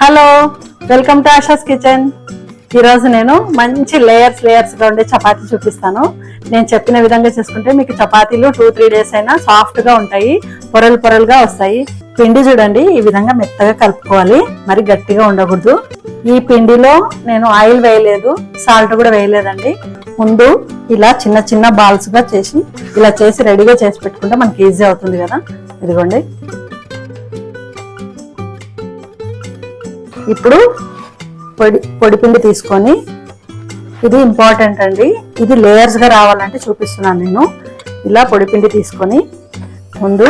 Hello welcome to Asha's kitchen. ఈరోజు నేను మంచి లేయర్స్ లేయర్స్గా ఉండే చపాతీ చూపిస్తాను. నేను చెప్పిన విధంగా చేసుకుంటే మీకు చపాతీలు టూ త్రీ డేస్ అయినా సాఫ్ట్గా ఉంటాయి పొరలు పొరలుగా వస్తాయి. పిండి చూడండి ఈ విధంగా మెత్తగా కలుపుకోవాలి. మరి గట్టిగా ఉండకూడదు. ఈ పిండిలో నేను ఆయిల్ వేయలేదు సాల్ట్ కూడా వేయలేదండి. ముందు ఇలా చిన్న చిన్న బాల్స్గా చేసి ఇలా చేసి రెడీగా చేసి పెట్టుకుంటే మనకి ఈజీ అవుతుంది కదా. ఇదిగోండి. ఇప్పుడు పొడి పొడిపిండి తీసుకొని ఇది ఇంపార్టెంట్ అండి. ఇది లేయర్స్గా రావాలంటే చూపిస్తున్నాను నేను. ఇలా పొడిపిండి తీసుకొని ముందు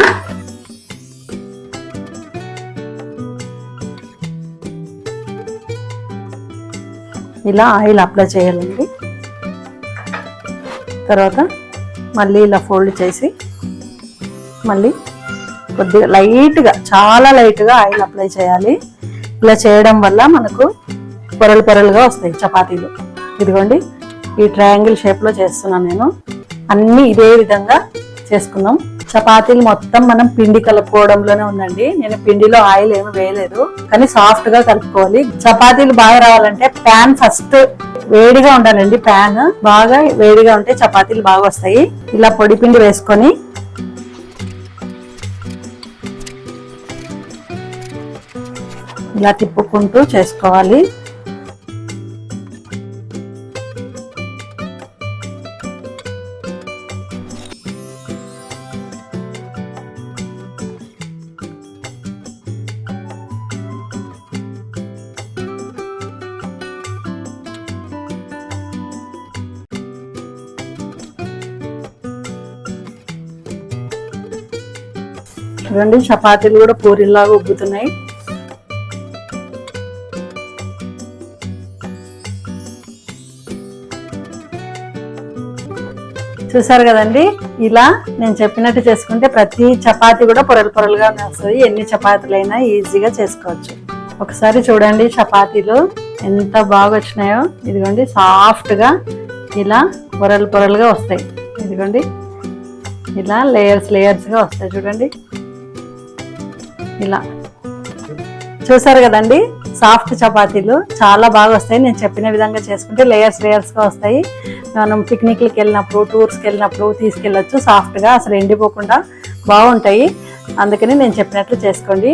ఇలా ఆయిల్ అప్లై చేయాలండి. తర్వాత మళ్ళీ ఇలా ఫోల్డ్ చేసి మళ్ళీ కొద్దిగా లైట్గా చాలా లైట్గా ఆయిల్ అప్లై చేయాలి. ఇలా చేయడం వల్ల మనకు పొరలు పొరలుగా వస్తాయి చపాతీలు. ఇదిగోండి ఈ ట్రయాంగిల్ షేప్లో చేస్తున్నాను నేను. అన్ని ఇదే విధంగా చేసుకుందాం చపాతీలు మొత్తం మనం పిండి కలుపుకోవడంలోనే ఉందండి. నేను పిండిలో ఆయిల్ ఏమి వేయలేదు. కానీ సాఫ్ట్గా కలుపుకోవాలి. చపాతీలు బాగా రావాలంటే ప్యాన్ ఫస్ట్ వేడిగా ఉండాలండి ప్యాన్ బాగా వేడిగా ఉంటే చపాతీలు బాగా వస్తాయి. ఇలా పొడి పిండి వేసుకొని ఇలా తిప్పుకుంటూ చేసుకోవాలి. చూడండి చపాతీలు కూడా పూరిలాగా ఉబ్బుతున్నాయి. చూసారు కదండి? ఇలా నేను చెప్పినట్టు చేసుకుంటే ప్రతి చపాతీ కూడా పొరలు పొరలుగా వస్తుంది ఎన్ని చపాతీలైనా ఈజీగా చేసుకోవచ్చు. ఒకసారి చూడండి చపాతీలు ఎంత బాగా వచ్చినాయో ఇదిగోండి సాఫ్ట్గా ఇలా పొరలు పొరలుగా వస్తాయి. ఇదిగోండి ఇలా లేయర్స్ లేయర్స్గా వస్తాయి చూడండి. ఇలా చూసారు కదండి? సాఫ్ట్ చపాతీలు చాలా బాగా వస్తాయి. నేను చెప్పిన విధంగా చేసుకుంటే లేయర్స్ లేయర్స్గా వస్తాయి. మనం పిక్నిక్లకి వెళ్ళినప్పుడు టూర్స్కి వెళ్ళినప్పుడు తీసుకెళ్ళొచ్చు. సాఫ్ట్గా అసలు ఎండిపోకుండా బాగుంటాయి. అందుకని నేను చెప్పినట్లు చేసుకోండి.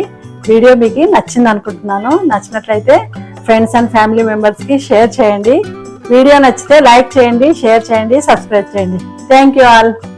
వీడియో మీకు నచ్చింది అనుకుంటున్నాను. నచ్చినట్లయితే ఫ్రెండ్స్ అండ్ ఫ్యామిలీ మెంబర్స్కి షేర్ చేయండి. వీడియో నచ్చితే లైక్ చేయండి షేర్ చేయండి సబ్స్క్రైబ్ చేయండి. Thank you all